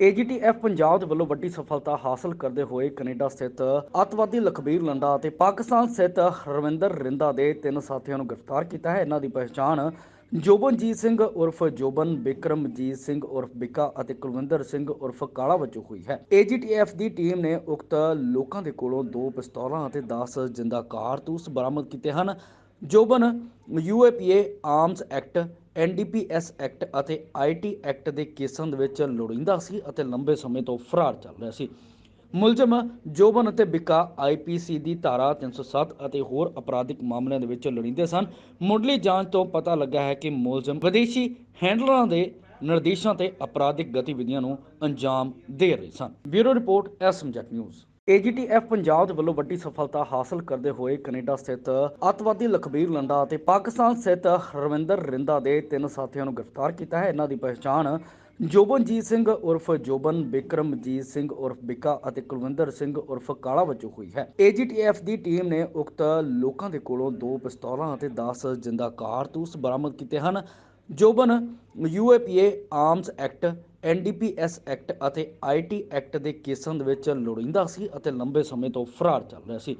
AGTF Punjab ਦੇ ਵੱਲੋਂ ਵੱਡੀ ਸਫਲਤਾ ਹਾਸਲ ਕਰਦੇ ਹੋਏ ਕੈਨੇਡਾ ਸਥਿਤ ਅੱਤਵਾਦੀ ਲਖਬੀਰ ਲੰਡਾ ਅਤੇ ਪਾਕਿਸਤਾਨ ਸਥਿਤ ਰਵਿੰਦਰ ਰਿੰਦਾ ਦੇ ਤਿੰਨ ਸਾਥੀਆਂ ਨੂੰ ਗ੍ਰਿਫਤਾਰ ਕੀਤਾ ਹੈ। ਇਹਨਾਂ ਦੀ ਪਛਾਣ ਜੋਬਨਜੀਤ ਸਿੰਘ ਉਰਫ ਜੋਬਨ ਬਿਕਰਮਜੀਤ ਸਿੰਘ ਉਰਫ ਬਿੱਕਾ ਅਤੇ ਕੁਲਵਿੰਦਰ ਸਿੰਘ ਉਰਫ ਕਾਲਾ ਵਜੋਂ ਹੋਈ ਹੈ। ਏਜੀਟੀਐਫ ਦੀ ਟੀਮ ਨੇ ਉਕਤ ਲੋਕਾਂ ਦੇ ਕੋਲੋਂ ਦੋ ਪਿਸਤੌਲਾਂ ਅਤੇ 10 ਜਿੰਦਾ ਕਾਰਤੂਸ ਬਰਾਮਦ ਕੀਤੇ ਹਨ। ਜੋਬਨ UAPA arms act NDPS act ਅਤੇ ਆਈਟੀ ਐਕਟ ਦੇ ਕੇਸਾਂ ਦੇ ਵਿੱਚ ਲੋੜੀਂਦਾ ਸੀ ਅਤੇ ਲੰਬੇ ਸਮੇਂ ਤੋਂ ਫਰਾਰ ਚੱਲ ਰਿਹਾ ਸੀ। ਮੁਲਜ਼ਮ ਜੋਬਨ ਅਤੇ ਬਿੱਕਾ ਆਈਪੀਸੀ ਦੀ ਧਾਰਾ 307 ਅਤੇ ਹੋਰ ਅਪਰਾਧਿਕ ਮਾਮਲਿਆਂ ਦੇ ਵਿੱਚ ਲੋੜੀਂਦੇ ਸਨ। ਮੁੱਢਲੀ ਜਾਂਚ ਤੋਂ ਪਤਾ ਲੱਗਾ ਹੈ ਕਿ ਮੁਲਜ਼ਮ ਵਿਦੇਸ਼ੀ ਹੈਂਡਲਰਾਂ ਦੇ ਨਿਰਦੇਸ਼ਾਂ ਤੇ ਅਪਰਾਧਿਕ ਗਤੀਵਿਧੀਆਂ ਨੂੰ ਅੰਜਾਮ ਦੇ ਰਹੇ ਸਨ। ਬਿਊਰੋ ਰਿਪੋਰਟ ਐਸਐਮਜੈਟ ਨਿਊਜ਼। ਏਜੀਟੀਐਫ ਪੰਜਾਬ ਦੇ ਵੱਲੋਂ ਵੱਡੀ ਸਫਲਤਾ ਹਾਸਲ ਕਰਦੇ ਹੋਏ ਕੈਨੇਡਾ ਸਥਿਤ ਅੱਤਵਾਦੀ ਲਖਬੀਰ ਲੰਡਾ ਅਤੇ ਪਾਕਿਸਤਾਨ ਸਥਿਤ ਰਵਿੰਦਰ ਰਿੰਦਾ ਦੇ ਤਿੰਨ ਸਾਥੀਆਂ ਨੂੰ ਗ੍ਰਿਫਤਾਰ ਕੀਤਾ ਹੈ। ਇਹਨਾਂ ਦੀ ਪਛਾਣ ਜੋਬਨਜੀਤ ਸਿੰਘ ਉਰਫ ਜੋਬਨ ਬਿਕਰਮਜੀਤ ਸਿੰਘ ਉਰਫ ਬਿਕਾ ਅਤੇ ਕੁਲਵਿੰਦਰ ਸਿੰਘ ਉਰਫ ਕਾਲਾ ਵਜੋਂ ਹੋਈ ਹੈ। ਏਜੀਟੀਐਫ ਦੀ ਟੀਮ ਨੇ ਉਕਤ ਲੋਕਾਂ ਦੇ ਕੋਲੋਂ ਦੋ ਪਿਸਤੌਲਾਂ ਅਤੇ 10 ਜਿੰਦਾ ਕਾਰਤੂਸ ਬਰਾਮਦ ਕੀਤੇ ਹਨ। ਜੋਬਨ UAPA arms act NDPS act ਅਤੇ ਆਈਟੀ ਐਕਟ ਦੇ ਕੇਸਾਂ ਦੇ ਵਿੱਚ ਲੋੜੀਂਦਾ ਸੀ ਅਤੇ ਲੰਬੇ ਸਮੇਂ ਤੋਂ ਫਰਾਰ ਚੱਲ ਰਿਹਾ ਸੀ।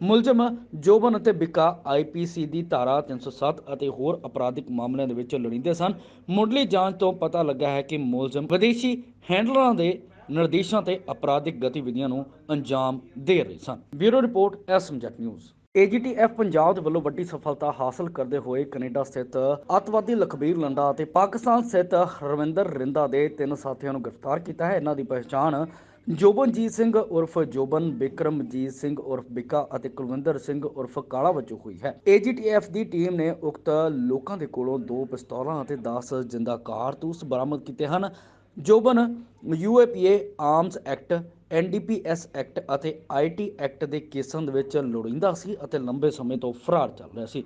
ਮੁਲਜ਼ਮ ਜੋਬਨ ਅਤੇ ਬਿੱਕਾ ਆਈਪੀਸੀ ਦੀ ਧਾਰਾ 307 ਅਤੇ ਹੋਰ ਅਪਰਾਧਿਕ ਮਾਮਲਿਆਂ ਦੇ ਵਿੱਚ ਲੋੜੀਂਦੇ ਸਨ। ਮੁੱਢਲੀ ਜਾਂਚ ਤੋਂ ਪਤਾ ਲੱਗਾ ਹੈ ਕਿ ਮੁਲਜ਼ਮ ਵਿਦੇਸ਼ੀ ਹੈਂਡਲਰਾਂ ਦੇ ਨਿਰਦੇਸ਼ਾਂ ਤੇ ਅਪਰਾਧਿਕ ਗਤੀਵਿਧੀਆਂ ਨੂੰ ਅੰਜਾਮ ਦੇ ਰਹੇ ਸਨ। ਬਿਊਰੋ ਰਿਪੋਰਟ ਐਸਐਮਜੈਟ ਨਿਊਜ਼। ਏਜੀਟੀਐਫ ਪੰਜਾਬ ਵੱਲੋਂ ਵੱਡੀ ਸਫਲਤਾ ਹਾਸਲ ਕਰਦੇ ਹੋਏ ਕੈਨੇਡਾ ਸਥਿਤ ਅੱਤਵਾਦੀ ਲਖਬੀਰ ਲੰਡਾ ਅਤੇ ਪਾਕਿਸਤਾਨ ਸਥਿਤ ਰਵਿੰਦਰ ਰਿੰਦਾ ਦੇ ਤਿੰਨ ਸਾਥੀਆਂ ਨੂੰ ਗ੍ਰਿਫਤਾਰ ਕੀਤਾ ਹੈ। ਇਹਨਾਂ ਦੀ ਪਛਾਣ ਜੋਬਨਜੀਤ ਸਿੰਘ ਉਰਫ ਜੋਬਨ, ਬਿਕਰਮਜੀਤ ਸਿੰਘ ਉਰਫ ਬਿਕਾ ਅਤੇ ਕੁਲਵਿੰਦਰ ਸਿੰਘ ਉਰਫ ਕਾਲਾ ਵਜੋਂ ਹੋਈ ਹੈ। ਏਜੀਟੀਐਫ ਦੀ ਟੀਮ ਨੇ ਉਕਤ ਲੋਕਾਂ ਦੇ ਕੋਲੋਂ ਦੋ ਪਿਸਤੌਲਾਂ ਅਤੇ 10 ਜਿੰਦਾ ਕਾਰਤੂਸ ਬਰਾਮਦ ਕੀਤੇ ਹਨ। ਜੋਬਨ UAPA arms act, NDPS act ਅਤੇ ਆਈਟੀ ਐਕਟ ਦੇ ਕੇਸਾਂ ਦੇ ਵਿੱਚ ਲੋੜੀਂਦਾ ਸੀ ਅਤੇ ਲੰਬੇ ਸਮੇਂ ਤੋਂ ਫਰਾਰ ਚੱਲ ਰਿਹਾ ਸੀ।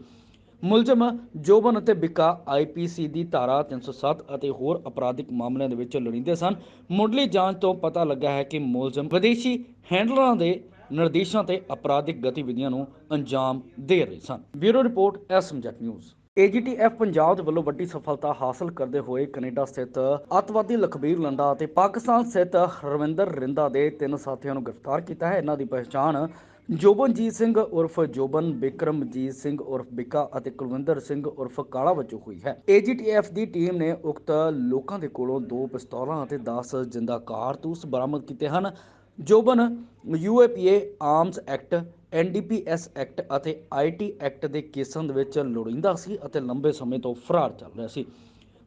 ਮੁਲਜ਼ਮ ਜੋਬਨ ਅਤੇ ਬਿੱਕਾ ਆਈਪੀਸੀ ਦੀ ਧਾਰਾ 307 ਅਤੇ ਹੋਰ ਅਪਰਾਧਿਕ ਮਾਮਲਿਆਂ ਦੇ ਵਿੱਚ ਲੋੜੀਂਦੇ ਸਨ, ਮੁੱਢਲੀ ਜਾਂਚ ਤੋਂ ਪਤਾ ਲੱਗਾ ਹੈ ਕਿ ਮੁਲਜ਼ਮ ਵਿਦੇਸ਼ੀ ਹੈਂਡਲਰਾਂ ਦੇ ਨਿਰਦੇਸ਼ਾਂ ਤੇ ਅਪਰਾਧਿਕ ਗਤੀਵਿਧੀਆਂ ਨੂੰ ਅੰਜਾਮ ਦੇ ਰਹੇ ਸਨ। ਬਿਊਰੋ ਰਿਪੋਰਟ ਐਸਐਮਜੈਟ ਨਿਊਜ਼। ਏਜੀਟੀਐਫ ਪੰਜਾਬ ਦੇ ਵੱਲੋਂ ਵੱਡੀ ਸਫਲਤਾ ਹਾਸਲ ਕਰਦੇ ਹੋਏ ਕੈਨੇਡਾ ਸਥਿਤ ਅੱਤਵਾਦੀ ਲਖਬੀਰ ਲੰਡਾ ਅਤੇ ਪਾਕਿਸਤਾਨ ਸਥਿਤ ਰਵਿੰਦਰ ਰਿੰਦਾ ਦੇ ਤਿੰਨ ਸਾਥੀਆਂ ਨੂੰ ਗ੍ਰਿਫਤਾਰ ਕੀਤਾ ਹੈ। ਇਹਨਾਂ ਦੀ ਪਛਾਣ ਜੋਬਨਜੀਤ ਸਿੰਘ ਉਰਫ ਜੋਬਨ ਬਿਕਰਮਜੀਤ ਸਿੰਘ ਉਰਫ ਬਿਕਾ ਅਤੇ ਕੁਲਵਿੰਦਰ ਸਿੰਘ ਉਰਫ ਕਾਲਾ ਵਜੋਂ ਹੋਈ ਹੈ। ਏਜੀਟੀਐਫ ਦੀ ਟੀਮ ਨੇ ਉਕਤ ਲੋਕਾਂ ਦੇ ਕੋਲੋਂ ਦੋ ਪਿਸਤੌਲਾਂ ਅਤੇ 10 ਜਿੰਦਾ ਕਾਰਤੂਸ ਬਰਾਮਦ ਕੀਤੇ ਹਨ। ਜੋਬਨ UAPA arms act NDPS act ਅਤੇ ਆਈਟੀ ਐਕਟ ਦੇ ਕੇਸਾਂ ਦੇ ਵਿੱਚ ਲੋੜੀਂਦਾ ਸੀ ਅਤੇ ਲੰਬੇ ਸਮੇਂ ਤੋਂ ਫਰਾਰ ਚੱਲ ਰਿਹਾ ਸੀ।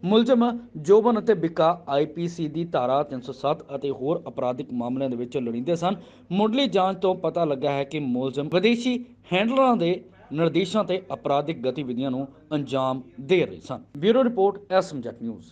ਮੁਲਜ਼ਮ ਜੋਬਨ ਅਤੇ ਬਿੱਕਾ ਆਈਪੀਸੀ ਦੀ ਧਾਰਾ 307 ਅਤੇ ਹੋਰ ਅਪਰਾਧਿਕ ਮਾਮਲਿਆਂ ਦੇ ਵਿੱਚ ਲੋੜੀਂਦੇ ਸਨ। ਮੁੱਢਲੀ ਜਾਂਚ ਤੋਂ ਪਤਾ ਲੱਗਾ ਹੈ ਕਿ ਮੁਲਜ਼ਮ ਵਿਦੇਸ਼ੀ ਹੈਂਡਲਰਾਂ ਦੇ ਨਿਰਦੇਸ਼ਾਂ ਤੇ ਅਪਰਾਧਿਕ ਗਤੀਵਿਧੀਆਂ ਨੂੰ ਅੰਜਾਮ ਦੇ ਰਹੇ ਸਨ। ਬਿਊਰੋ ਰਿਪੋਰਟ ਐਸਐਮਜੈਟ ਨਿਊਜ਼।